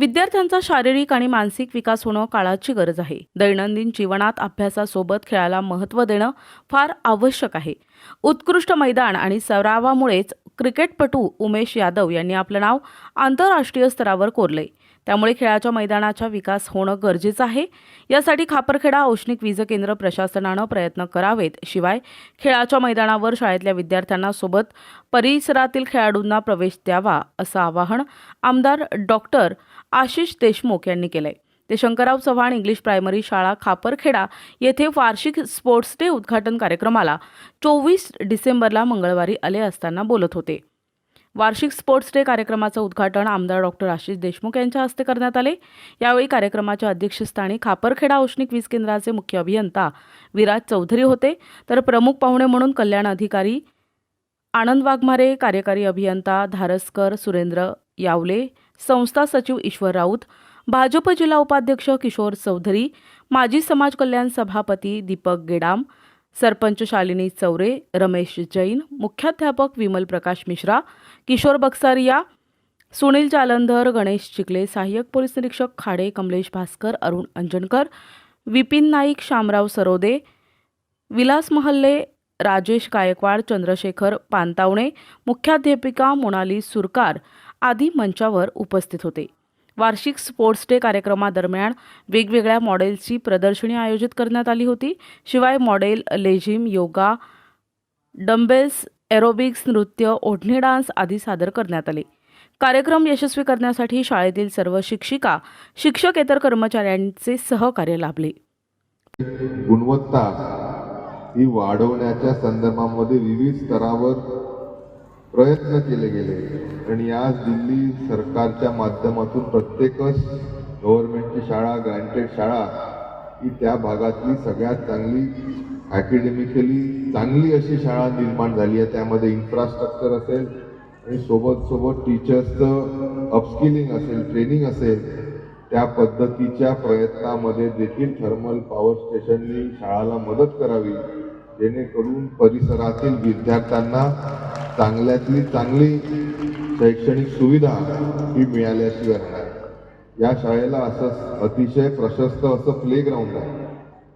विद्यार्थ्यांचा शारीरिक आणि मानसिक विकास होणं काळाची गरज आहे. दैनंदिन जीवनात अभ्यासासोबत खेळाला महत्त्व देणं फार आवश्यक आहे. उत्कृष्ट मैदान आणि सरावामुळेच क्रिकेटपटू उमेश यादव यांनी आपलं नाव आंतरराष्ट्रीय स्तरावर कोरले त्यामुळे खेळाच्या मैदानाचा विकास होणं गरजेचं आहे. यासाठी खापरखेडा औष्णिक वीज केंद्र प्रशासनानं प्रयत्न करावेत. शिवाय खेळाच्या मैदानावर शाळेतल्या विद्यार्थ्यांना सोबत परिसरातील खेळाडूंना प्रवेश द्यावा असं आवाहन आमदार डॉक्टर आशिष देशमुख यांनी केलंय. ते शंकरराव चव्हाण इंग्लिश प्रायमरी शाळा खापरखेडा येथे वार्षिक स्पोर्ट्स डे उद्घाटन कार्यक्रमाला चोवीस डिसेंबरला मंगळवारी आले असताना बोलत होते. वार्षिक स्पोर्ट्स डे कार्यक्रमाचं उद्घाटन आमदार डॉक्टर आशिष देशमुख यांच्या हस्ते करण्यात आले. यावेळी कार्यक्रमाच्या अध्यक्षस्थानी खापरखेडा औष्णिक वीज केंद्राचे मुख्य अभियंता विराज चौधरी होते. तर प्रमुख पाहुणे म्हणून कल्याण अधिकारी आनंद वाघमारे कार्यकारी अभियंता धारसकर सुरेंद्र यावले संस्था सचिव ईश्वर राऊत भाजप जिल्हा उपाध्यक्ष किशोर चौधरी माजी समाज कल्याण सभापती दीपक गेडाम सरपंच शालिनी चौरे रमेश जैन मुख्याध्यापक विमल प्रकाश मिश्रा किशोर बक्सारिया सुनील जालंधर गणेश चिखले सहाय्यक पोलीस निरीक्षक खाडे कमलेश भास्कर अरुण अंजनकर विपिन नाईक शामराव सरोदे विलास महल्ले राजेश गायकवाड चंद्रशेखर पानतावणे मुख्याध्यापिका मोनाली सुरकार आदी मंचावर उपस्थित होते. वार्षिक स्पोर्ट्स डे कार्यक्रमादरम्यान वेगवेगळ्या मॉडेल्सची प्रदर्शनी आयोजित करण्यात आली होती. शिवाय मॉडेल लेझिम योगा डंबेल्स एरोबिक्स नृत्य ओढणी डान्स आदी सादर करण्यात आले. कार्यक्रम यशस्वी करण्यासाठी शाळेतील सर्व शिक्षिका शिक्षकेतर कर्मचाऱ्यांचे सहकार्य लाभले. गुणवत्ता ही वाढवण्याच्या संदर्भामध्ये विविध स्तरावर प्रयत्न केले गेले. आणि आज दिल्ली सरकारच्या माध्यमातून प्रत्येकच गव्हर्नमेंटची शाळा ग्रँटेड शाळा ही त्या भागातली सगळ्यात चांगली अकॅडमिकली चांगली अशी शाळा निर्माण झाली आहे. त्यामध्ये इन्फ्रास्ट्रक्चर असेल आणि सोबत सोबत टीचर्सचं अपस्किलिंग असेल ट्रेनिंग असेल त्या पद्धतीच्या प्रयत्नामध्ये देखील थर्मल पॉवर स्टेशननी शाळाला मदत करावी जेणेकरून परिसरातील विद्यार्थ्यांना चांगल्यातली चांगली शैक्षणिक सुविधा ही मिळाल्याशिवाय राहणार या शाळेला असं अतिशय प्रशस्त असं प्लेग्राऊंड आहे.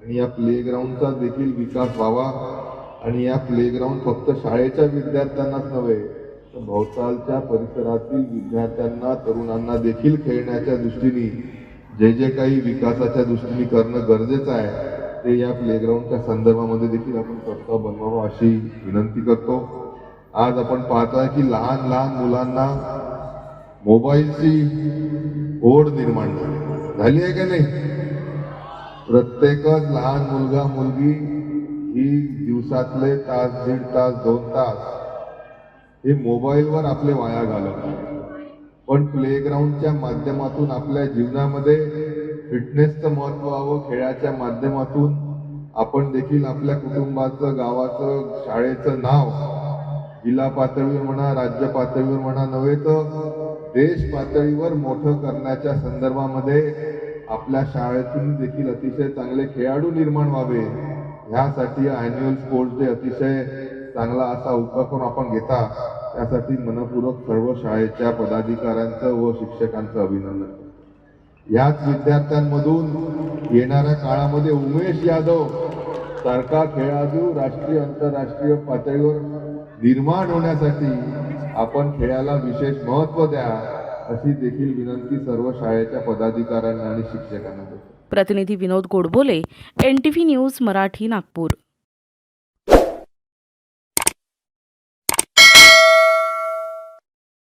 आणि या प्लेग्राऊंडचा देखील विकास व्हावा. आणि या प्लेग्राऊंड फक्त शाळेच्या विद्यार्थ्यांनाच नव्हे तर भोवतालच्या परिसरातील विद्यार्थ्यांना तरुणांना देखील खेळण्याच्या दृष्टीने जे जे काही विकासाच्या दृष्टीने करणं गरजेचं आहे ते या प्लेग्राऊंडच्या संदर्भामध्ये देखील आपण प्रस्ताव बनवावा अशी विनंती करतो. आज आपण पाहतोय की लहान लहान मुलांना मोबाईलची ओढ निर्माण झाली. आहे का नाही? प्रत्येकच लहान मुलगा मुलगी ही दिवसातले तास दीड तास दोन तास हे मोबाईलवर आपले वाया घालवतात. पण प्लेग्राऊंडच्या माध्यमातून आपल्या जीवनामध्ये फिटनेसचं महत्त्व हवं खेळाच्या माध्यमातून आपण देखील आपल्या कुटुंबाचं गावाचं शाळेचं नाव जिल्हा पातळीवर म्हणा राज्य पातळीवर म्हणा नव्हे तर देश पातळीवर मोठं करण्याच्या संदर्भामध्ये आपल्या शाळेतून देखील अतिशय चांगले खेळाडू निर्माण व्हावे. ह्यासाठी अॅन्युअल स्पोर्ट्स डे अतिशय चांगला असा उपक्रम आपण घेता. त्यासाठी मनपूर्वक सर्व शाळेच्या पदाधिकाऱ्यांचं व शिक्षकांचं अभिनंदन. याच विद्यार्थ्यांमधून येणाऱ्या काळामध्ये उमेश यादव सारखा खेळाडू राष्ट्रीय आंतरराष्ट्रीय पातळीवर निर्माण होण्यासाठी आपण खेळाला विशेष महत्त्व द्या अशी देखील विनंती सर्व शाळेच्या पदाधिकाऱ्यांना आणि शिक्षकांना प्रतिनिधी Vinod Godbole N T V news Marathi Nagpur.